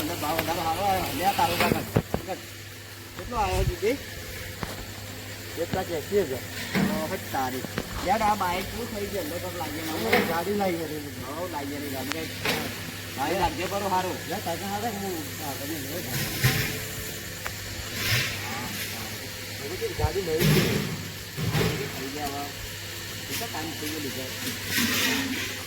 અંદર ભાવ વધારો સારો આવ્યો લે તારું કાકા કેટલો આવ્યો દીદી એક લાખ એસી હજાર હટ તારી યાર આ બાઈક શું થઈ ગયું અંદર તો લાગે ના ગાડી લાગી ગઈ હવ લાગી ગઈ ગાડી ભાઈ લાગે બરો સારું યાર તારે હારે હું તમે લે ગાડી લઈ થઈ ગયા હવે કેટલા ટાઈમ થઈ ગયો લીધા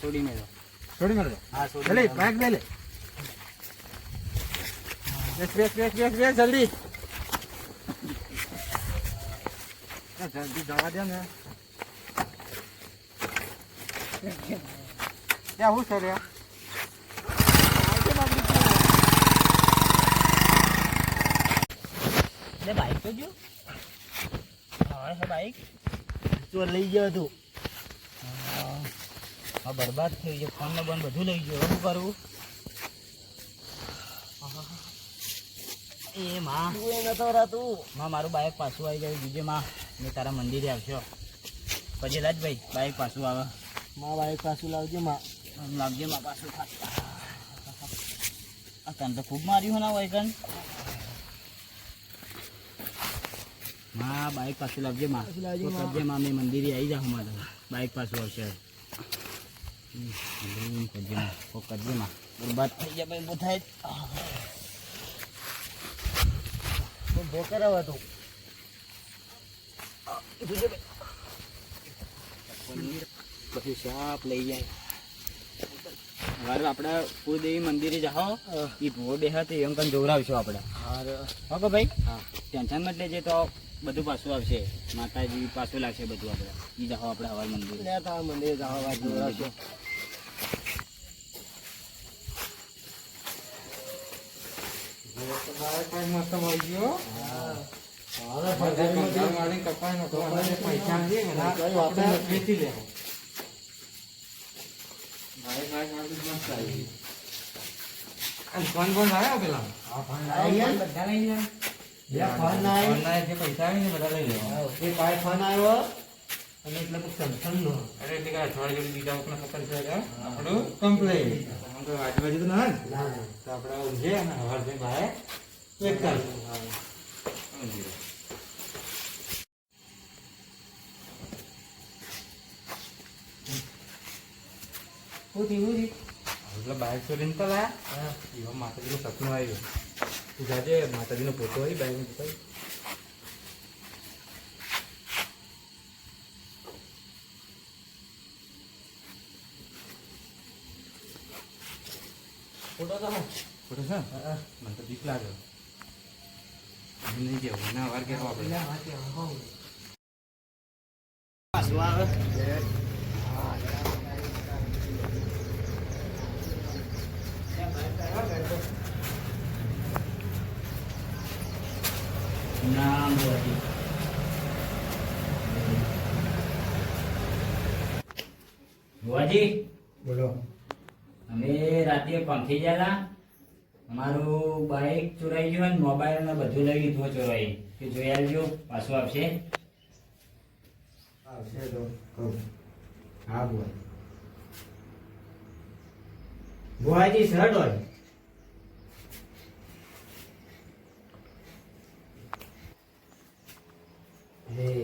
છોડી જલ્દી. આ જલ્દી જવા દે ને ત્યાં હું છે રે લે બાઈક તો જો. હા, હે બાઈક ચોર લઈ ગયો તું. હા બરબાદ થઈ ગયો ફોન ને બંધ બધું લઈ ગયો. શું કરવું એ માં. નતો રાતું. માં મારું બાઈક પાછું આવી ગયું. બીજે માં મેં તારા મંદિરે આવશો. પછી લાજ ભાઈ બાઈક પાછું આવે. માં બાઈક પાછું લાવજે માં. લાવજે માં પાછું. આ તને તો ખૂબ માર્યું ના હોય કનમાં બાઈક પાછું લાવજે માં. કરજે માં. મેં મંદિરે આવી જાઉં માં બાઈક પાછું આવશે. કરજે માં. કરજે માં. બરબાદ થઈ જાય ભાઈ બહુ થાય ભોકર તો પછી સાપ લઈ જાય. હવે આપણે કુળદેવી મંદિરે જાઓ. એ ભૂવો બેહા તો એમ કંઈ જોવરાવશું આપણે. હા કે ભાઈ? હા. ટેન્શન મત લેજે તો બધું પાછું આવશે. માતાજી પાછું લાગશે બધું આપણે. એ જાઓ આપણે હવાર મંદિર. મંદિરે જાઓ મંદિર જવા વાત જોડાશો મસ્ત મળી ગયો ફોન ફોન લાવ્યો પેલા બે ફોન ના જે પૈસા આવે ને બધા લઈ લેવા ફોન આવ્યો અને એટલે નો અરે એટલે કે અઠવાડિયા બીજા વખત ખબર છે આપણું? કમ્પ્લેટ તો આજુબાજુ તો ના તો આપણે ઊંઘે અને હવારથી બહાર એક એટલે બાઈક છોડીને તો લાયા. એવા માતાજીનું સપનું આવ્યું. તું જાજે માતાજીનો ફોટો આવી બાઈકનો ફોટો તો ફોટો છે? મને તો બીક લાગે. નહીં કેવું એના વાર કેવો આપણે નામ બોલી ભુવાજી? બોલો. અમે રાતે પંખી ગયેલા. અમારું બાઈક ચોરાઈ ગયું અને મોબાઈલ ને બધું લઈ લીધું ચોરાઈ. કે જોઈ આવજો પાછું આવશે. આવશે તો કહું. હા બોલ. ભુવાજી શર્ટ હોય.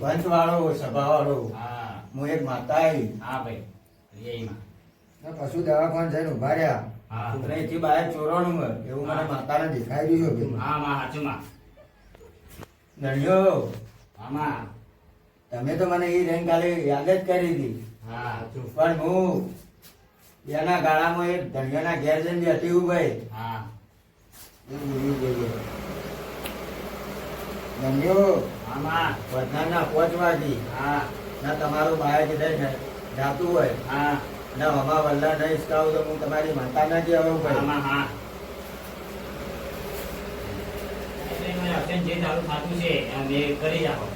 પંચ વાળો સભા વાળો હા. હું એક માતા આવી હા ભાઈ. એમાં. પશુ દવાખાન જઈને ઊભા રહ્યા. બહાર ચોરવાનું હોય એવું મને. માતાને દેખાઈ રહ્યું છે હા માં હાચું માં. નળિયો હા તમે તો મને એ રેન કાલે યાદ જ કરી હતી. હા પણ હું એના ગાળામાં એક ધણિયાના ઘેર જઈને બેઠી ઉભાઈ હા. ગઈ. આમાં વધારના પાંચ વાગી હા. ના તમારું લઈને જાતું હોય. હા. ના હમા વલ્લા નહીં હિસકાવું તો હું તમારી માતા ના જે આવું ભાઈ. આમાં હા મારે જે છે કરી જાઓ.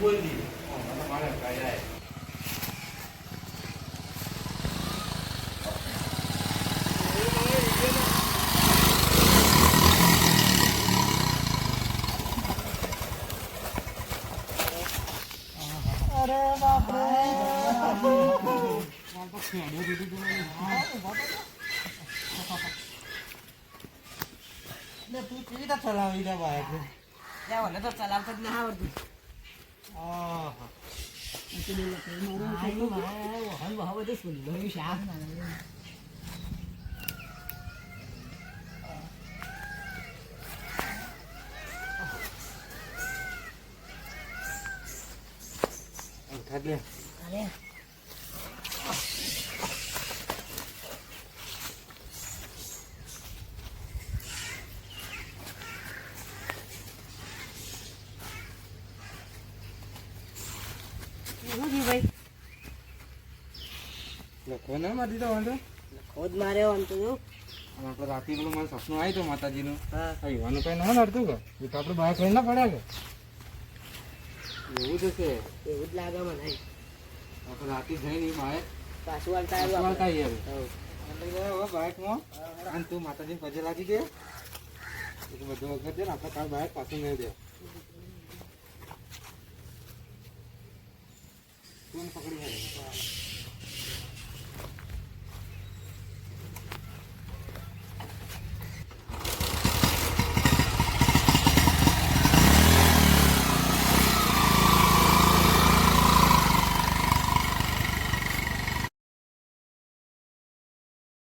બોલી દીધું મારે કાયદા તું કેવી રીતે ચલાવી લે બાઈક મને તો ચલાવતા જ ના આવડતું હા હવે બધું સુંદર શાક દે અરે ના મારી દીધો વાંધો? ખોદ માર્યો આમ તો જો. આપણે રાતે પેલું મારું સપનું આવ્યું હતું માતાજીનું. હા. યુવાનું કઈ ના નડતું કે? આપણે બાઈક લઈને ના પડ્યા કે? એવું જ હશે એવું જ લાગે મને. આપણે રાતે જઈને નહીં મારે પાછું વાળતા આવ્યું વાળતા હવે. બાઈકમાં અને તું માતાજી પગે લાગી દે એટલે બધું વખત છે ને આપણે કાલ બાઈક પાછું નહીં દે. તું પકડી જાય